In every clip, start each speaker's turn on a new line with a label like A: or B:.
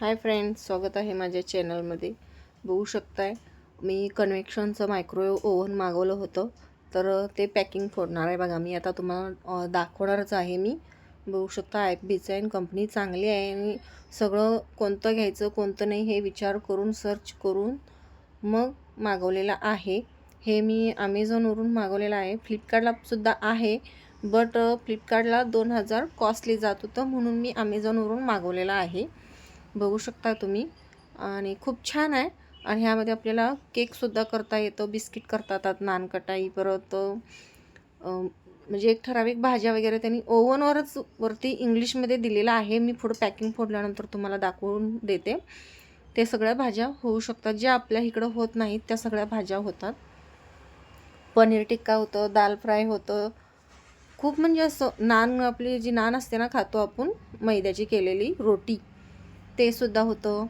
A: Hi friends स्वागत आहे माझ्या चॅनलमध्ये. बघू शकताय मी कन्व्हेक्शनचं मायक्रोवेव्ह ओव्हन मागवलं होतं तर ते पॅकिंग फोडणार आहे बघा. मी आता तुम्हाला दाखवणारच आहे मी. बघू शकता ॲप बीचं आहे कंपनी चांगली आहे आणि सगळं कोणतं घ्यायचं कोणतं नाही हे विचार करून सर्च करून मग मागवलेलं आहे. हे मी अमेझॉनवरून मागवलेलं आहे. फ्लिपकार्टला सुद्धा आहे बट फ्लिपकार्टला दोन हजार कॉस्टली जात होतं म्हणून मी अमेझॉनवरून मागवलेलं आहे. बघू शकता तुम्ही. आणि खूप छान आहे. आणि ह्यामध्ये आपल्याला केकसुद्धा करता येतो बिस्किट करता येतात नानकटाई परत म्हणजे एक ठराविक भाज्या वगैरे त्यांनी ओव्हनवरच वरती इंग्लिशमध्ये दिलेलं आहे. मी पुढं पॅकिंग फोडल्यानंतर तुम्हाला दाखवून देते. ते सगळ्या भाज्या होऊ शकतात. ज्या आपल्या इकडं होत नाहीत त्या सगळ्या भाज्या होतात. पनीर टिक्का होतं दाल फ्राय होतं. खूप म्हणजे असं नान आपली जी नान असते ना खातो आपण मैद्याची केलेली रोटी. ते सुद्धा होतं.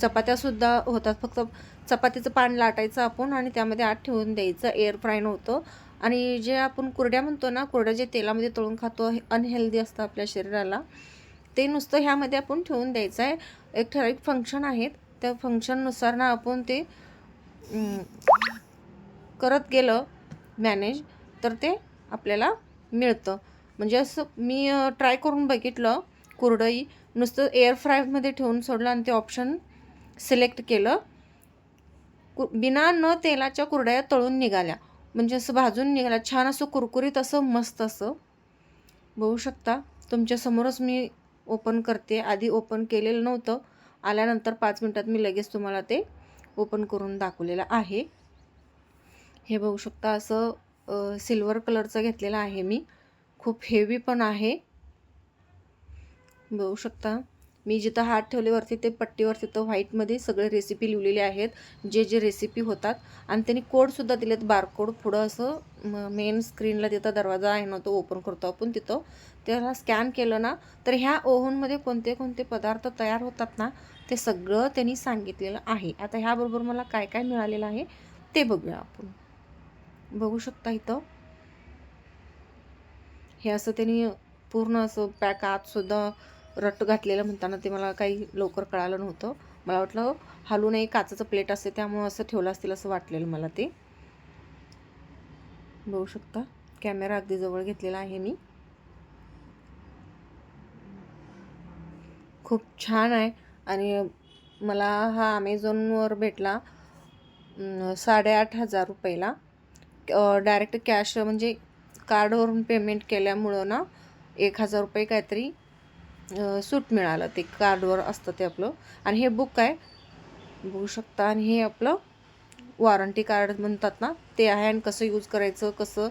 A: चपात्यासुद्धा होतात. फक्त चपातीचं पान लाटायचं आपण आणि त्यामध्ये आत ठेवून द्यायचं. एअर फ्राय नव्हतं. आणि जे आपण कुरड्या म्हणतो ना कुरड्या जे तेलामध्ये तळून खातो हे अनहेल्दी असतं आपल्या शरीराला. ते नुसतं ह्यामध्ये आपण ठेवून द्यायचं आहे. एक ठराविक फंक्शन आहेत. त्या फंक्शननुसार ना आपण ते करत गेलं मॅनेज तर ते आपल्याला मिळतं. म्हणजे असं मी ट्राय करून बघितलं कुरडई. नुसतं एअर फ्रायमध्ये ठेवून सोडलं आणि ते ऑप्शन सिलेक्ट केलं. कु बिना न तेलाच्या कुरड्या तळून निघाल्या. म्हणजे असं भाजून निघाल्या. छान असं कुरकुरीत असं मस्त असं. बघू शकता तुमच्यासमोरच मी ओपन करते. आधी ओपन केलेलं नव्हतं. आल्यानंतर पाच मिनटात मी लगेच तुम्हाला ते ओपन करून दाखवलेलं आहे. हे बघू शकता असं सिल्वर कलरचं घेतलेलं आहे मी. खूप हेवी पण आहे. बघू शकता. मी जिथं हात ठेवलेवरती ते पट्टीवर तिथं व्हाईटमध्ये सगळे रेसिपी लिहिलेले आहेत. जे जे रेसिपी होतात. आणि त्यांनी कोडसुद्धा दिलेत. बारकोड पुढं असं मेन स्क्रीनला तिथं दरवाजा आहे ना तो ओपन करतो आपण तिथं. त्याला स्कॅन केलं ना तर ह्या ओव्हनमध्ये कोणते कोणते पदार्थ तयार होतात ना ते सगळं त्यांनी सांगितलेलं आहे. आता ह्याबरोबर मला काय काय मिळालेलं आहे ते बघूया आपण. बघू शकता इथं. हे असं त्यांनी पूर्ण असं पॅक आतसुद्धा रट्ट घातलेलं म्हणताना ते मला काही लवकर कळालं नव्हतं. मला वाटलं हलू नये काचाचं प्लेट असते त्यामुळं असं ठेवलं असतील असं वाटलेलं मला ते. बघू शकता कॅमेरा अगदी जवळ घेतलेला आहे मी. खूप छान आहे. आणि मला हा अमेझॉनवर भेटला साडेआठ हजार रुपयाला. डायरेक्ट कॅश म्हणजे कार्डवरून पेमेंट केल्यामुळं ना एक हजार रुपये काहीतरी सूट मिळालं. ते कार्डवर असतं ते आपलं. आणि हे बुक आहे. बघू शकता. आणि हे आपलं वॉरंटी कार्ड म्हणतात ना ते आहे आणि कसं यूज करायचं कसं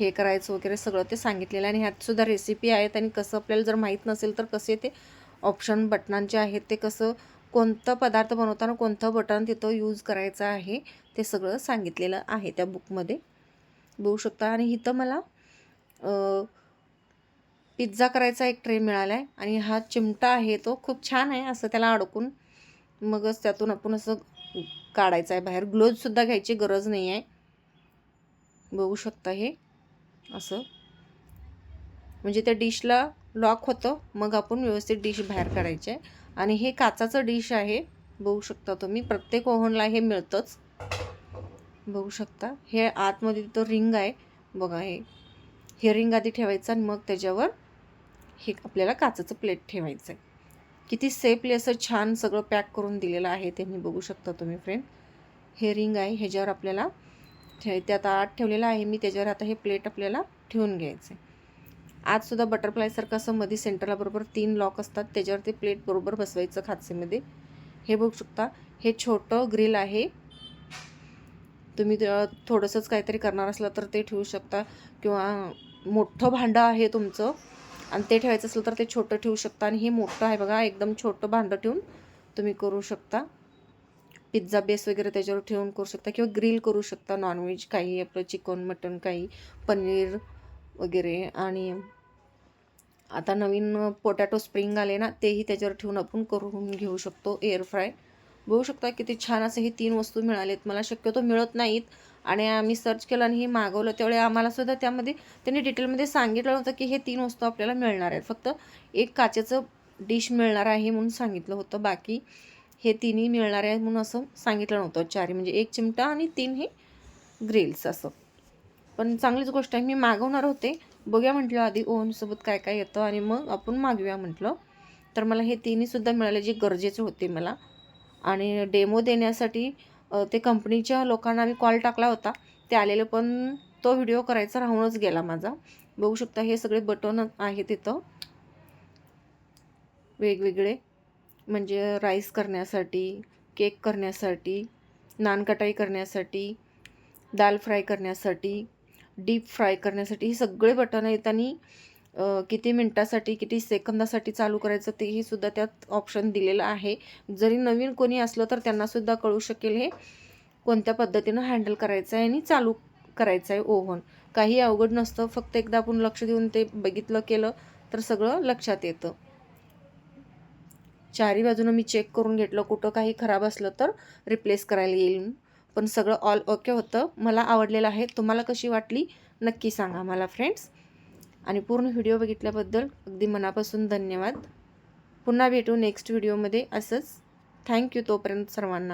A: हे करायचं वगैरे सगळं ते सांगितलेलं आहे. आणि ह्यातसुद्धा रेसिपी आहेत आणि कसं आपल्याला जर माहीत नसेल तर कसे ते ऑप्शन बटनांचे आहेत ते कसं कोणतं पदार्थ बनवताना कोणतं बटन तिथं यूज करायचं आहे ते सगळं सांगितलेलं आहे त्या बुकमध्ये बघू शकता. आणि इथं मला पिझ्झा करायचा एक ट्रे मिळाला आहे आणि हा चिमटा आहे तो खूप छान आहे असं त्याला अडकून मगच त्यातून आपण असं काढायचं आहे बाहेर ग्लोव्हसुद्धा घ्यायची गरज नाही आहे बघू शकता हे असं. म्हणजे त्या डिशला लॉक होतं मग आपण व्यवस्थित डिश बाहेर काढायची आहे आणि हे काचाचं डिश आहे बघू शकता तुम्ही. प्रत्येक ओव्हनला हे मिळतंच. बघू शकता. हे आतमध्ये तो रिंग आहे. बघा हे. हे रिंग आधी ठेवायचं आणि मग त्याच्यावर हे आपल्याला काचाचं प्लेट ठेवायचं आहे किती सेफली असं छान सगळं पॅक करून दिलेलं आहे त्यांनी बघू शकता तुम्ही फ्रेंड हे रिंग आहे ह्याच्यावर आपल्याला ठे त्यात आत ठेवलेलं आहे मी त्याच्यावर आता हे प्लेट आपल्याला ठेवून घ्यायचं आहे आजसुद्धा बटरफ्लायसारखं असं मध्ये सेंटरला बरोबर तीन लॉक असतात त्याच्यावर ते प्लेट बरोबर बसवायचं खाचेमध्ये. हे बघू शकता हे छोटं ग्रिल आहे. तुम्ही थोडंसंच काहीतरी करणार असलं तर ते ठेवू शकता किंवा मोठं भांडं आहे तुमचं आणि ते ठेवायचं असलं तर ते छोटं ठेवू शकता. आणि हे मोठं आहे बघा एकदम छोटं भांडं ठेवून तुम्ही करू शकता. पिझ्झा बेस वगैरे त्याच्यावर ठेवून करू शकता किंवा ग्रिल करू शकता नॉनव्हेज काही आपलं चिकन मटन काही पनीर वगैरे. आणि आता नवीन पोटॅटो स्प्रिंग आले ना तेही त्याच्यावर ठेवून आपण करून घेऊ शकतो एअर फ्राय बघू शकता किती छान असं हे तीन वस्तू मिळालेत. मला शक्यतो मिळत नाहीत आणि आम्ही सर्च केलं आणि हे मागवलं. त्यावेळी आम्हालासुद्धा त्यामध्ये त्यांनी डिटेलमध्ये सांगितलं होतं की हे तीन वस्तू आपल्याला मिळणार आहेत. फक्त एक काचेचं डिश मिळणार आहे म्हणून सांगितलं होतं. बाकी हे तिन्ही मिळणार आहे म्हणून असं सांगितलं नव्हतं. चारी म्हणजे एक चिमटा आणि तीन हे ग्रिल्स असं. पण चांगलीच गोष्ट आहे. मी मागवणार होते. बघूया म्हटलं आधी ओव्हनसोबत काय काय येतं आणि मग आपण मागूया म्हटलं. तर मला हे तिन्हीसुद्धा मिळाले जे गरजेचे होते मला. आणि डेमो देण्यासाठी ते कंपनीच्या लोकांना मी कॉल टाकला होता. ते आलेलं पण तो व्हिडिओ करायचा राहूनच गेला माझा. बघू शकता हे सगळे बटन आहेत तिथं वेगवेगळे. म्हणजे राईस करण्यासाठी केक करण्यासाठी नान कटाई करण्यासाठी दाल फ्राय करण्यासाठी डीप फ्राय करण्यासाठी हे सगळे बटन आहेत. आणि किती मिनटासाठी किती सेकंदासाठी चालू करायचं तेही सुद्धा त्यात ऑप्शन दिलेलं आहे. जरी नवीन कोणी असलं तर त्यांनासुद्धा कळू शकेल हे कोणत्या पद्धतीनं हँडल करायचं आहे आणि चालू करायचं आहे ओव्हन. काही अवघड नसतं फक्त एकदा आपण लक्ष देऊन ते बघितलं केलं तर सगळं लक्षात येतं. चारी बाजूनं मी चेक करून घेतलं कुठं काही खराब असलं तर रिप्लेस करायला येईल. पण सगळं ऑल ओके होतं. मला आवडलेलं आहे. तुम्हाला कशी वाटली नक्की सांगा मला फ्रेंड्स आणि पूर्ण व्हिडिओ बघितल्याबद्दल अगदी मनापासून धन्यवाद. पुन्हा भेटू नेक्स्ट व्हिडिओमध्ये. असंच. थँक्यू तोपर्यंत सर्वांना.